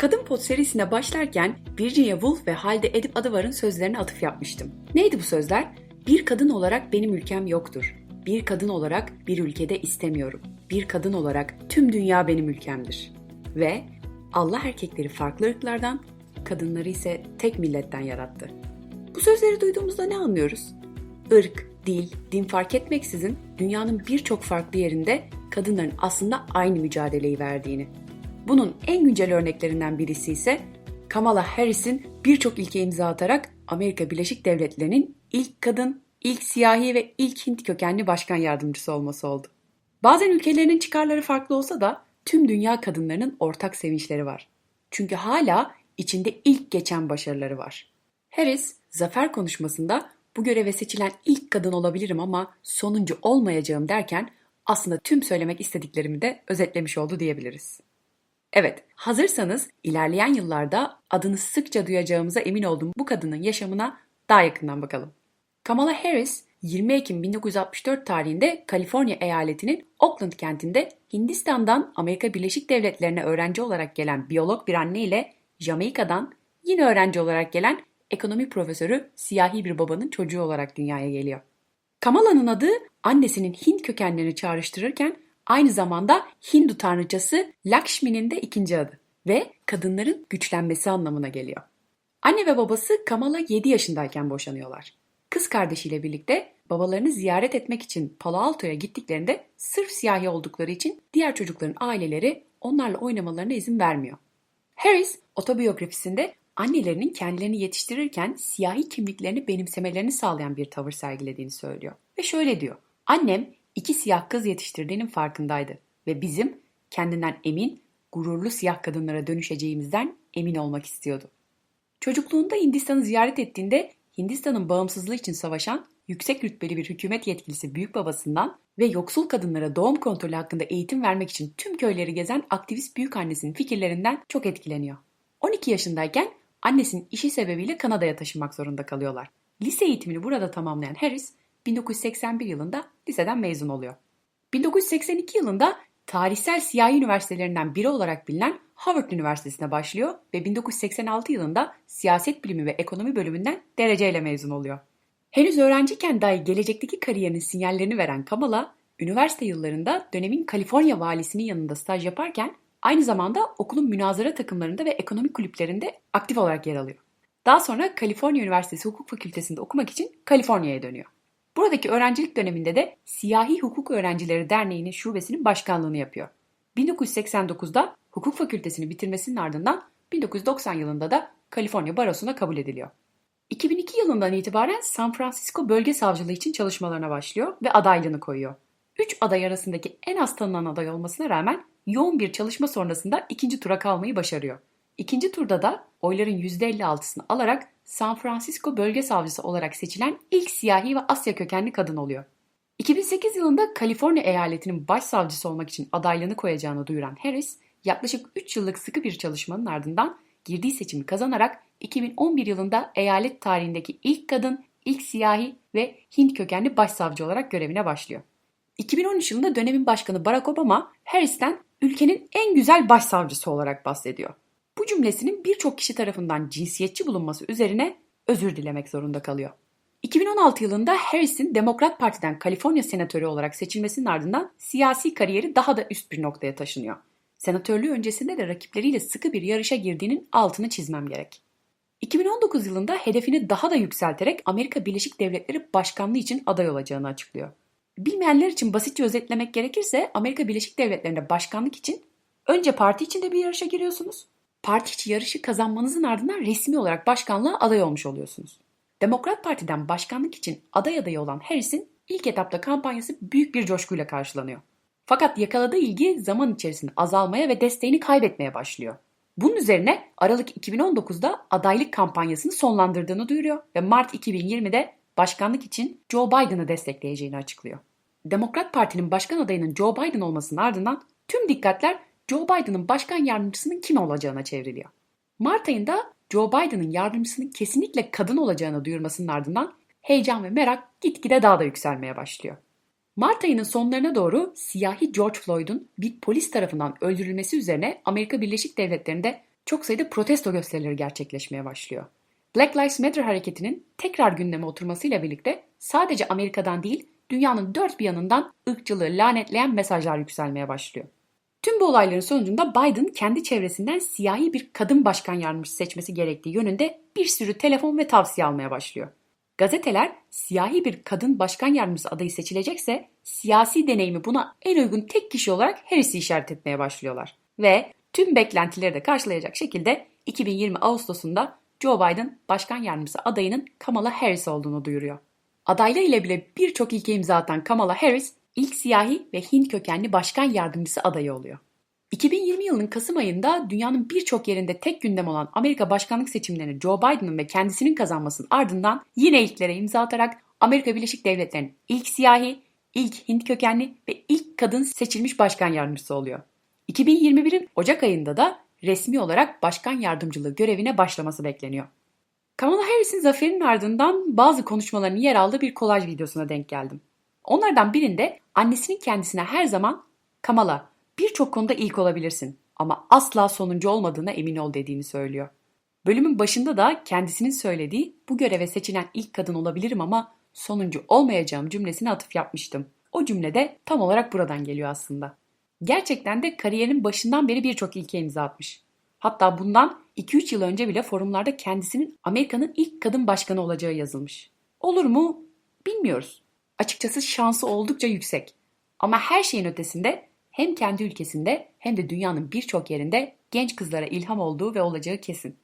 Kadın Pot serisine başlarken Virginia Woolf ve Halide Edip Adıvar'ın sözlerine atıf yapmıştım. Neydi bu sözler? Bir kadın olarak benim ülkem yoktur. Bir kadın olarak bir ülkede istemiyorum. Bir kadın olarak tüm dünya benim ülkemdir. Ve Allah erkekleri farklı ırklardan, kadınları ise tek milletten yarattı. Bu sözleri duyduğumuzda ne anlıyoruz? Irk, dil, din fark etmeksizin dünyanın birçok farklı yerinde kadınların aslında aynı mücadeleyi verdiğini. Bunun en güncel örneklerinden birisi ise Kamala Harris'in birçok ilke imza atarak Amerika Birleşik Devletleri'nin ilk kadın, ilk siyahi ve ilk Hint kökenli başkan yardımcısı olması oldu. Bazen ülkelerinin çıkarları farklı olsa da tüm dünya kadınlarının ortak sevinçleri var. Çünkü hala içinde ilk geçen başarıları var. Harris, zafer konuşmasında bu göreve seçilen ilk kadın olabilirim ama sonuncu olmayacağım derken aslında tüm söylemek istediklerimi de özetlemiş oldu diyebiliriz. Evet, hazırsanız ilerleyen yıllarda adını sıkça duyacağımıza emin olduğum bu kadının yaşamına daha yakından bakalım. Kamala Harris 20 Ekim 1964 tarihinde Kaliforniya eyaletinin Oakland kentinde Hindistan'dan Amerika Birleşik Devletleri'ne öğrenci olarak gelen biyolog bir anne ile Jamaika'dan yine öğrenci olarak gelen ekonomi profesörü siyahi bir babanın çocuğu olarak dünyaya geliyor. Kamala'nın adı annesinin Hint kökenlerini çağrıştırırken aynı zamanda Hindu tanrıçası Lakshmi'nin de ikinci adı ve kadınların güçlenmesi anlamına geliyor. Anne ve babası Kamala 7 yaşındayken boşanıyorlar. Kız kardeşiyle birlikte babalarını ziyaret etmek için Palo Alto'ya gittiklerinde sırf siyahi oldukları için diğer çocukların aileleri onlarla oynamalarına izin vermiyor. Harris otobiyografisinde annelerinin kendilerini yetiştirirken siyahi kimliklerini benimsemelerini sağlayan bir tavır sergilediğini söylüyor. Ve şöyle diyor. Annem iki siyah kız yetiştirdiğinin farkındaydı ve bizim kendinden emin, gururlu siyah kadınlara dönüşeceğimizden emin olmak istiyordu. Çocukluğunda Hindistan'ı ziyaret ettiğinde Hindistan'ın bağımsızlığı için savaşan yüksek rütbeli bir hükümet yetkilisi büyük babasından ve yoksul kadınlara doğum kontrolü hakkında eğitim vermek için tüm köyleri gezen aktivist büyük annesinin fikirlerinden çok etkileniyor. 12 yaşındayken annesinin işi sebebiyle Kanada'ya taşınmak zorunda kalıyorlar. Lise eğitimini burada tamamlayan Harris 1981 yılında liseden mezun oluyor. 1982 yılında tarihsel siyahi üniversitelerinden biri olarak bilinen Harvard Üniversitesi'ne başlıyor ve 1986 yılında siyaset bilimi ve ekonomi bölümünden dereceyle mezun oluyor. Henüz öğrenciyken dahi gelecekteki kariyerinin sinyallerini veren Kamala, üniversite yıllarında dönemin Kaliforniya valisinin yanında staj yaparken aynı zamanda okulun münazara takımlarında ve ekonomik kulüplerinde aktif olarak yer alıyor. Daha sonra Kaliforniya Üniversitesi Hukuk Fakültesi'nde okumak için Kaliforniya'ya dönüyor. Buradaki öğrencilik döneminde de Siyahi Hukuk Öğrencileri Derneği'nin şubesinin başkanlığını yapıyor. 1989'da hukuk fakültesini bitirmesinin ardından 1990 yılında da Kaliforniya Barosu'na kabul ediliyor. 2002 yılından itibaren San Francisco Bölge Savcılığı için çalışmalarına başlıyor ve adaylığını koyuyor. 3 aday arasındaki en az tanınan aday olmasına rağmen yoğun bir çalışma sonrasında ikinci tura kalmayı başarıyor. İkinci turda da oyların %56'sını alarak San Francisco Bölge Savcısı olarak seçilen ilk siyahi ve Asya kökenli kadın oluyor. 2008 yılında Kaliforniya eyaletinin başsavcısı olmak için adaylığını koyacağını duyuran Harris, yaklaşık 3 yıllık sıkı bir çalışmanın ardından girdiği seçimi kazanarak 2011 yılında eyalet tarihindeki ilk kadın, ilk siyahi ve Hint kökenli başsavcı olarak görevine başlıyor. 2013 yılında dönemin başkanı Barack Obama Harris'ten ülkenin en güzel başsavcısı olarak bahsediyor. Bu cümlesinin birçok kişi tarafından cinsiyetçi bulunması üzerine özür dilemek zorunda kalıyor. 2016 yılında Harris'in Demokrat Parti'den Kaliforniya senatörü olarak seçilmesinin ardından siyasi kariyeri daha da üst bir noktaya taşınıyor. Senatörlüğü öncesinde de rakipleriyle sıkı bir yarışa girdiğinin altını çizmem gerek. 2019 yılında hedefini daha da yükselterek Amerika Birleşik Devletleri Başkanlığı için aday olacağını açıklıyor. Bilmeyenler için basitçe özetlemek gerekirse Amerika Birleşik Devletleri'nde başkanlık için önce parti içinde bir yarışa giriyorsunuz. Parti içi yarışı kazanmanızın ardından resmi olarak başkanlığa aday olmuş oluyorsunuz. Demokrat Parti'den başkanlık için aday adayı olan Harris'in ilk etapta kampanyası büyük bir coşkuyla karşılanıyor. Fakat yakaladığı ilgi zaman içerisinde azalmaya ve desteğini kaybetmeye başlıyor. Bunun üzerine Aralık 2019'da adaylık kampanyasını sonlandırdığını duyuruyor ve Mart 2020'de başkanlık için Joe Biden'ı destekleyeceğini açıklıyor. Demokrat Parti'nin başkan adayının Joe Biden olmasının ardından tüm dikkatler Joe Biden'ın başkan yardımcısının kim olacağına çevriliyor. Mart ayında Joe Biden'ın yardımcısının kesinlikle kadın olacağını duyurmasının ardından heyecan ve merak gitgide daha da yükselmeye başlıyor. Mart ayının sonlarına doğru siyahi George Floyd'un bir polis tarafından öldürülmesi üzerine Amerika Birleşik Devletleri'nde Çok sayıda protesto gösterileri gerçekleşmeye başlıyor. Black Lives Matter hareketinin tekrar gündeme oturmasıyla birlikte sadece Amerika'dan değil dünyanın dört bir yanından ırkçılığı lanetleyen mesajlar yükselmeye başlıyor. Tüm bu olayların sonucunda Biden kendi çevresinden siyahi bir kadın başkan yardımcısı seçmesi gerektiği yönünde bir sürü telefon ve tavsiye almaya başlıyor. Gazeteler siyahi bir kadın başkan yardımcısı adayı seçilecekse siyasi deneyimi buna en uygun tek kişi olarak Harris'i işaret etmeye başlıyorlar. Ve tüm beklentileri de karşılayacak şekilde 2020 Ağustos'unda Joe Biden başkan yardımcısı adayının Kamala Harris olduğunu duyuruyor. Adaylığı ile bile birçok ilke imza atan Kamala Harris ilk siyahi ve Hint kökenli başkan yardımcısı adayı oluyor. 2020 yılının Kasım ayında dünyanın birçok yerinde tek gündem olan Amerika başkanlık seçimlerini Joe Biden'ın ve kendisinin kazanmasının ardından yine ilklere imza atarak Amerika Birleşik Devletleri'nin ilk siyahi, ilk Hint kökenli ve ilk kadın seçilmiş başkan yardımcısı oluyor. 2021'in Ocak ayında da resmi olarak başkan yardımcılığı görevine başlaması bekleniyor. Kamala Harris'in zaferinin ardından bazı konuşmalarının yer aldığı bir kolaj videosuna denk geldim. Onlardan birinde annesinin kendisine her zaman Kamala birçok konuda ilk olabilirsin ama asla sonuncu olmadığına emin ol dediğini söylüyor. Bölümün başında da kendisinin söylediği bu göreve seçilen ilk kadın olabilirim ama sonuncu olmayacağım cümlesine atıf yapmıştım. O cümle de tam olarak buradan geliyor aslında. Gerçekten de kariyerinin başından beri birçok ilke imza atmış. Hatta bundan 2-3 yıl önce bile forumlarda kendisinin Amerika'nın ilk kadın başkanı olacağı yazılmış. Olur mu? Bilmiyoruz. Açıkçası şansı oldukça yüksek. Ama her şeyin ötesinde hem kendi ülkesinde hem de dünyanın birçok yerinde genç kızlara ilham olduğu ve olacağı kesin.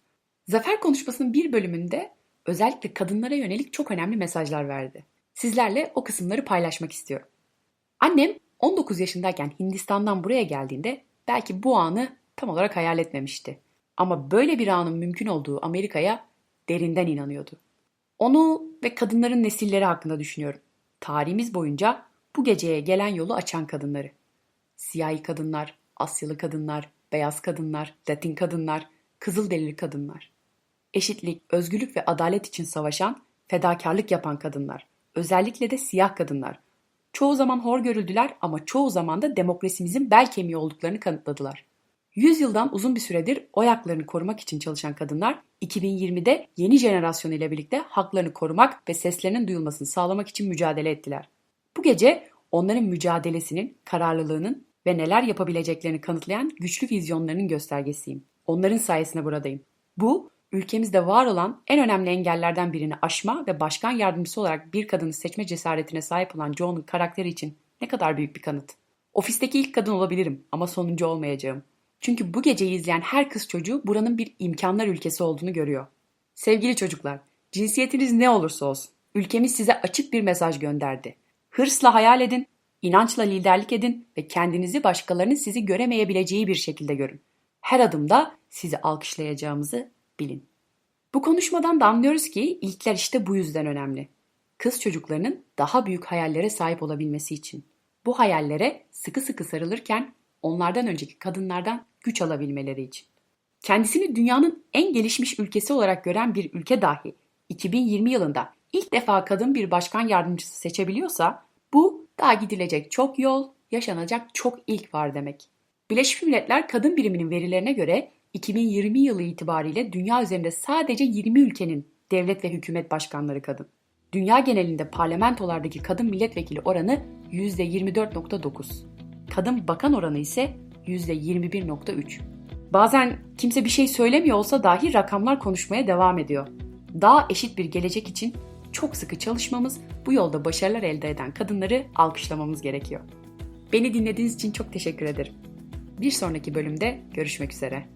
Zafer konuşmasının bir bölümünde özellikle kadınlara yönelik çok önemli mesajlar verdi. Sizlerle o kısımları paylaşmak istiyorum. Annem 19 yaşındayken Hindistan'dan buraya geldiğinde belki bu anı tam olarak hayal etmemişti. Ama böyle bir anın mümkün olduğu Amerika'ya derinden inanıyordu. Onu ve kadınların nesilleri hakkında düşünüyorum. Tarihimiz boyunca bu geceye gelen yolu açan kadınları. Siyahi kadınlar, Asyalı kadınlar, beyaz kadınlar, Latin kadınlar, Kızılderili kadınlar. Eşitlik, özgürlük ve adalet için savaşan, fedakarlık yapan kadınlar. Özellikle de siyah kadınlar. Çoğu zaman hor görüldüler ama çoğu zaman da demokrasimizin bel kemiği olduklarını kanıtladılar. Yüzyıldan uzun bir süredir oy haklarını korumak için çalışan kadınlar 2020'de yeni jenerasyon ile birlikte haklarını korumak ve seslerinin duyulmasını sağlamak için mücadele ettiler. Bu gece onların mücadelesinin, kararlılığının ve neler yapabileceklerini kanıtlayan güçlü vizyonlarının göstergesiyim. Onların sayesinde buradayım. Bu, ülkemizde var olan en önemli engellerden birini aşma ve başkan yardımcısı olarak bir kadını seçme cesaretine sahip olan Joe'nun karakteri için ne kadar büyük bir kanıt. Ofisteki ilk kadın olabilirim ama sonuncu olmayacağım. Çünkü bu geceyi izleyen her kız çocuğu buranın bir imkanlar ülkesi olduğunu görüyor. Sevgili çocuklar, cinsiyetiniz ne olursa olsun, ülkemiz size açık bir mesaj gönderdi. Hırsla hayal edin, inançla liderlik edin ve kendinizi başkalarının sizi göremeyebileceği bir şekilde görün. Her adımda sizi alkışlayacağımızı bilin. Bu konuşmadan da anlıyoruz ki ilkler işte bu yüzden önemli. Kız çocuklarının daha büyük hayallere sahip olabilmesi için. Bu hayallere sıkı sıkı sarılırken onlardan önceki kadınlardan güç alabilmeleri için. Kendisini dünyanın en gelişmiş ülkesi olarak gören bir ülke dahi 2020 yılında ilk defa kadın bir başkan yardımcısı seçebiliyorsa bu daha gidilecek çok yol, yaşanacak çok ilk var demek. Birleşmiş Milletler Kadın Biriminin verilerine göre 2020 yılı itibariyle dünya üzerinde sadece 20 ülkenin devlet ve hükümet başkanları kadın. Dünya genelinde parlamentolardaki kadın milletvekili oranı %24.9. Kadın bakan oranı ise %21.3. Bazen kimse bir şey söylemiyor olsa dahi rakamlar konuşmaya devam ediyor. Daha eşit bir gelecek için çok sıkı çalışmamız, bu yolda başarılar elde eden kadınları alkışlamamız gerekiyor. Beni dinlediğiniz için çok teşekkür ederim. Bir sonraki bölümde görüşmek üzere.